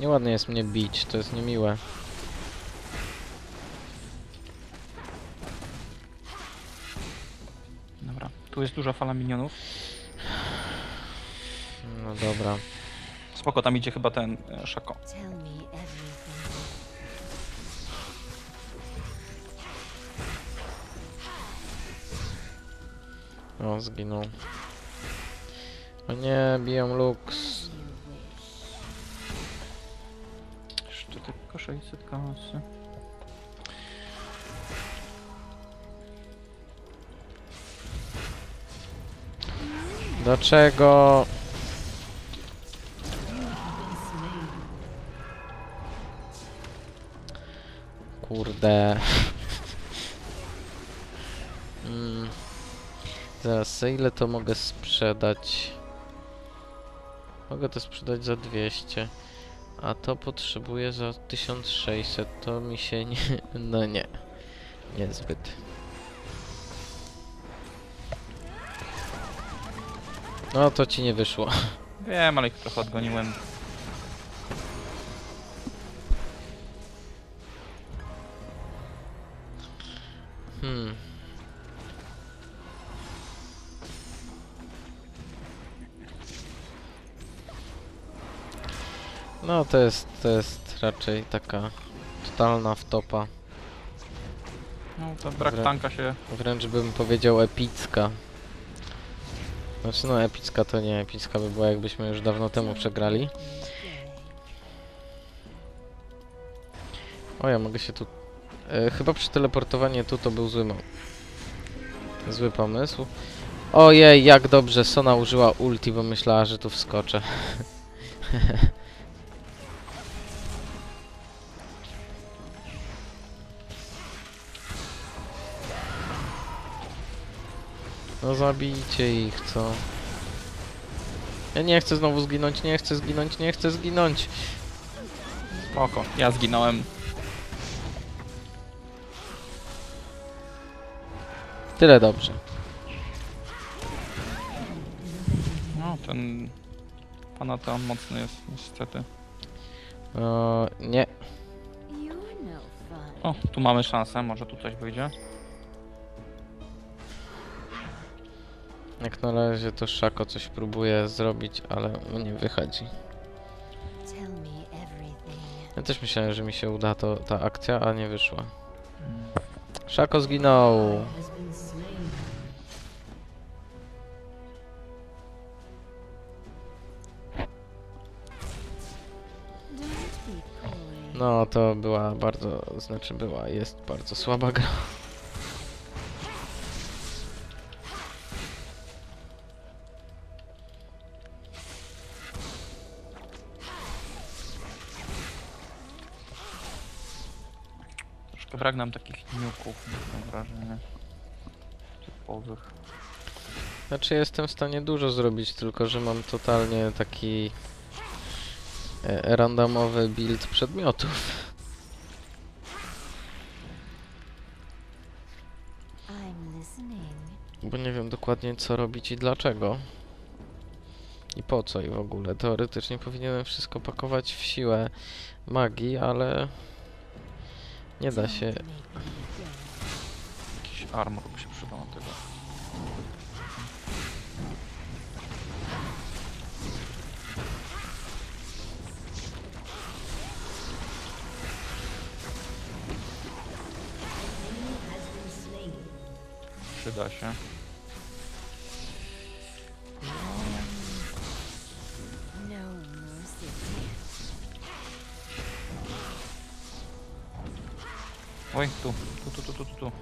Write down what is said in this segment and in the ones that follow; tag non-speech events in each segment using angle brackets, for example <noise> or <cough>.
Nieładnie jest mnie bić, to jest niemiłe. Dobra, tu jest duża fala minionów. No dobra. Spoko, tam idzie chyba ten e, Szako. O, zginął. O nie, biją Lux. 600 kasy. Dlaczego? Kurde. Mm. Zaraz, za ile to mogę sprzedać? Mogę to sprzedać za 200. A to potrzebuję za 1600. To mi się nie... <laughs> No nie. Niezbyt. No to ci nie wyszło. <laughs> Wiem, ale ich trochę odgoniłem. Hmm. No to jest, to jest raczej taka totalna wtopa. No to brak Dobra. tanka się... Wręcz bym powiedział epicka. Znaczy no epicka to nie, epicka by była jakbyśmy już dawno temu przegrali. O ja mogę się tu... E, chyba przeteleportowanie tu to był zły Zły pomysł. Ojej, jak dobrze Sona użyła ulti, bo myślała, że tu wskoczę. <laughs> No zabijcie ich, co? Ja nie chcę znowu zginąć, nie chcę zginąć, nie chcę zginąć. Spoko, ja zginąłem. Tyle dobrze. No, ten... Panateon mocny jest, niestety. O, nie. O, tu mamy szansę, może tu coś wyjdzie. Jak na razie to Szako coś próbuje zrobić, ale mu nie wychodzi. Ja też myślałem, że mi się uda to, ta akcja, a nie wyszła. Szako zginął. No to była bardzo, znaczy była, jest bardzo słaba gra. Troszkę brak nam takich niuków, mam wrażenie. Typowych. Znaczy jestem w stanie dużo zrobić, tylko że mam totalnie taki e, randomowy build przedmiotów. Bo nie wiem dokładnie co robić i dlaczego. I po co i w ogóle. Teoretycznie powinienem wszystko pakować w siłę magii, ale nie da się. Jakiś armor by się przydał na tego. Przyda się. Oj, tu, tu, tu, tu, tu, tu, tu.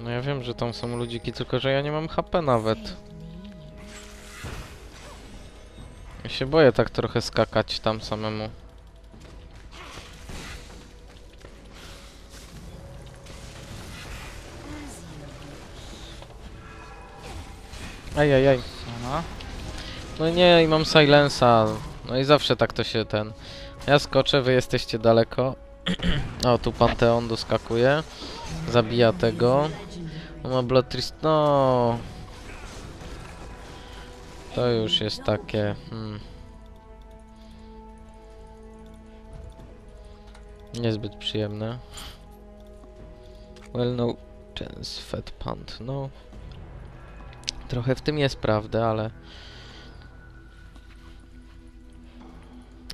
No ja wiem, że tam są ludziki, tylko że ja nie mam HP nawet. Ja się boję tak trochę skakać tam samemu. Ajajaj. Sana. No nie, i mam silensa. No i zawsze tak to się ten... Ja skoczę, wy jesteście daleko. O, tu Panteon doskakuje. Zabija tego. On ma Blood Trist... No... To już jest takie... Hmm. Niezbyt przyjemne. Well, no chance, fat pant, no. Trochę w tym jest prawdy, ale...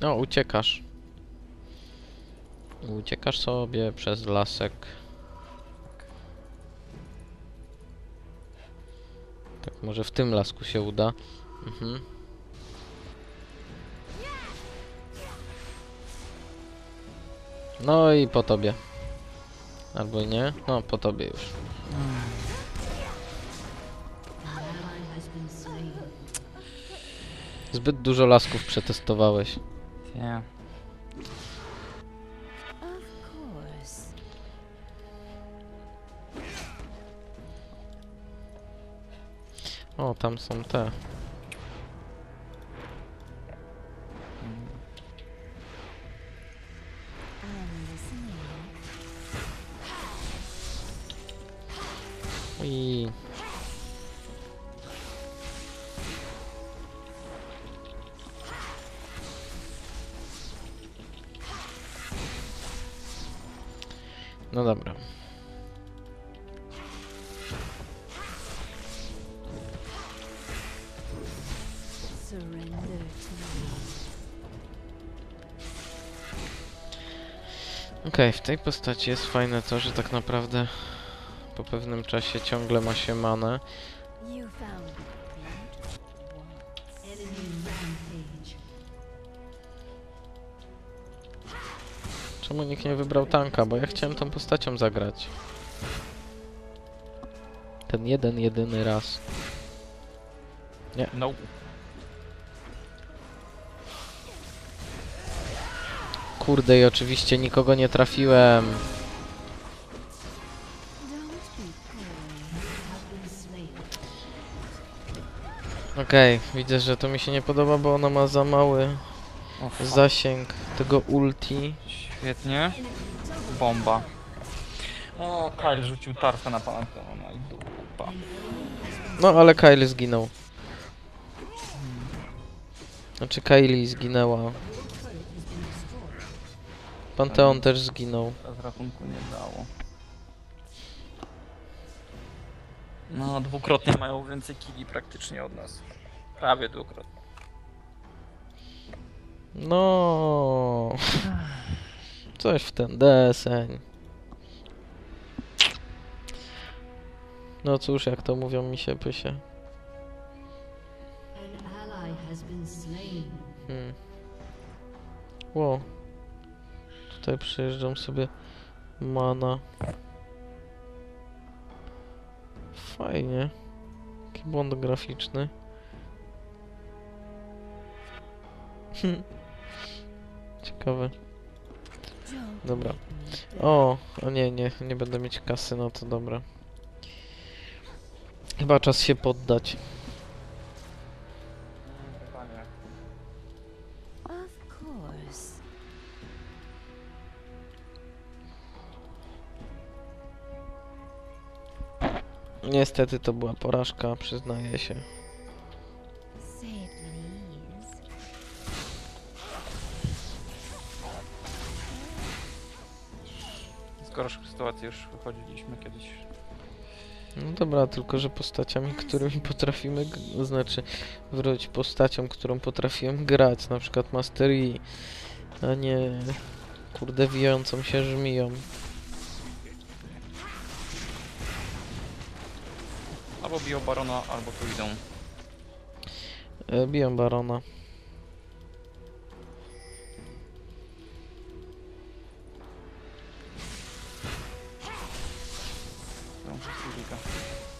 O, uciekasz. Uciekasz sobie przez lasek. Tak, może w tym lasku się uda. Mhm. No i po tobie. Albo nie? No, po tobie już. Zbyt dużo lasków przetestowałeś. Nie. O, tam są te. I No dobra. Okej, w tej postaci jest fajne to, że tak naprawdę po pewnym czasie ciągle ma się manę. Czemu nikt nie wybrał tanka? Bo ja chciałem tą postacią zagrać. Ten jeden, jedyny raz. No. Kurde i oczywiście nikogo nie trafiłem. Okej, widzę, że to mi się nie podoba, bo ona ma za mały O, fuck. zasięg tego ulti. Świetnie. Bomba. O, Kyle rzucił tarfę na Pantheona i dupa. No, ale Kylie zginął. Znaczy Kylie zginęła. Panteon też zginął. Z ratunku nie dało. No, dwukrotnie mają więcej kili praktycznie od nas. Prawie dwukrotnie. No. Coś w ten deseń. No cóż, jak to mówią mi się pysie. Hmm. Ło. Tutaj przyjeżdżam sobie mana. Fajnie. Jaki błąd graficzny. Hmm. Ciekawe. Dobra. O, o nie, nie, nie będę mieć kasy, no to dobra. Chyba czas się poddać. Of course. Niestety to była porażka, przyznaję się. Z gorszych sytuacji już wychodziliśmy kiedyś. No dobra, tylko że postaciami, którymi potrafimy, g- znaczy wróć postacią, którą potrafiłem grać, na przykład Master Yi, a nie kurde wijącą się żmiją. Albo biją barona, albo tu idą. E, biją Barona. Z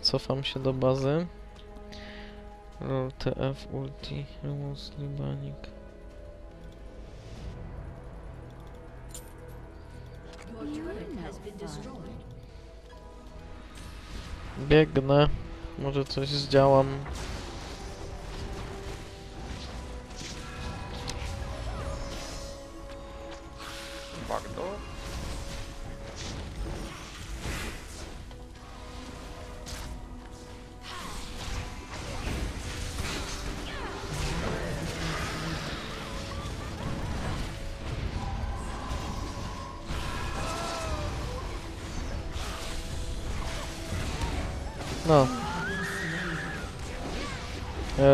Dobra, cofam się do bazy. Roll ulti, Remus Libanik. Biegnę. Może coś zdziałam. No.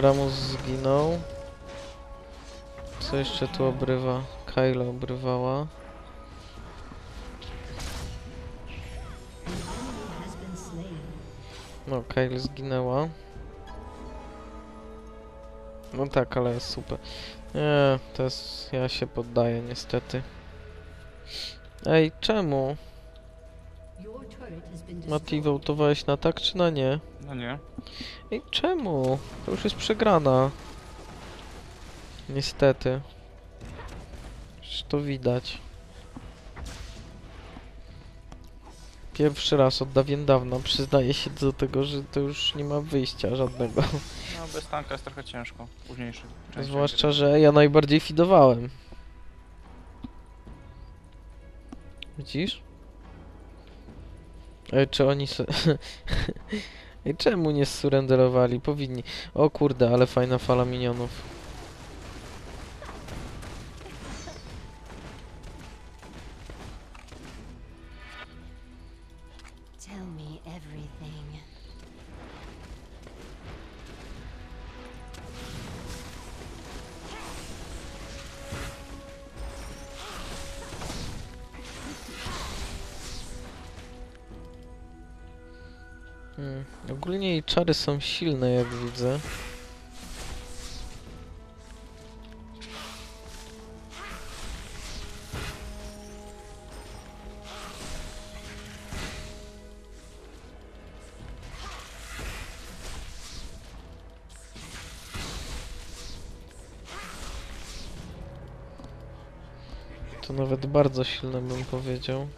Ramus zginął. Co jeszcze tu obrywa? Kyla obrywała. No, Kyle zginęła. No tak, ale jest super. Nie, to jest... Ja się poddaję niestety. Ej, czemu? Mati, wołtowałeś na tak czy na nie? No nie. Ej, czemu? To już jest przegrana. Niestety. Przecież to widać. Pierwszy raz od dawien dawna przyznaję się do tego, że to już nie ma wyjścia żadnego. No bez tanka jest trochę ciężko. Późniejszy. Zwłaszcza, że ja najbardziej fidowałem. Widzisz? Ej, czy oni <laughs> czemu nie surrenderowali? Powinni. O kurde, ale fajna fala minionów. Hmm. Ogólnie jej czary są silne, jak widzę. To nawet bardzo silne bym powiedział.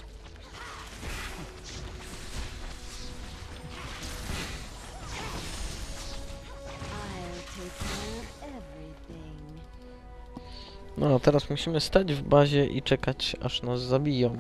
No, teraz musimy stać w bazie i czekać, aż nas zabiją.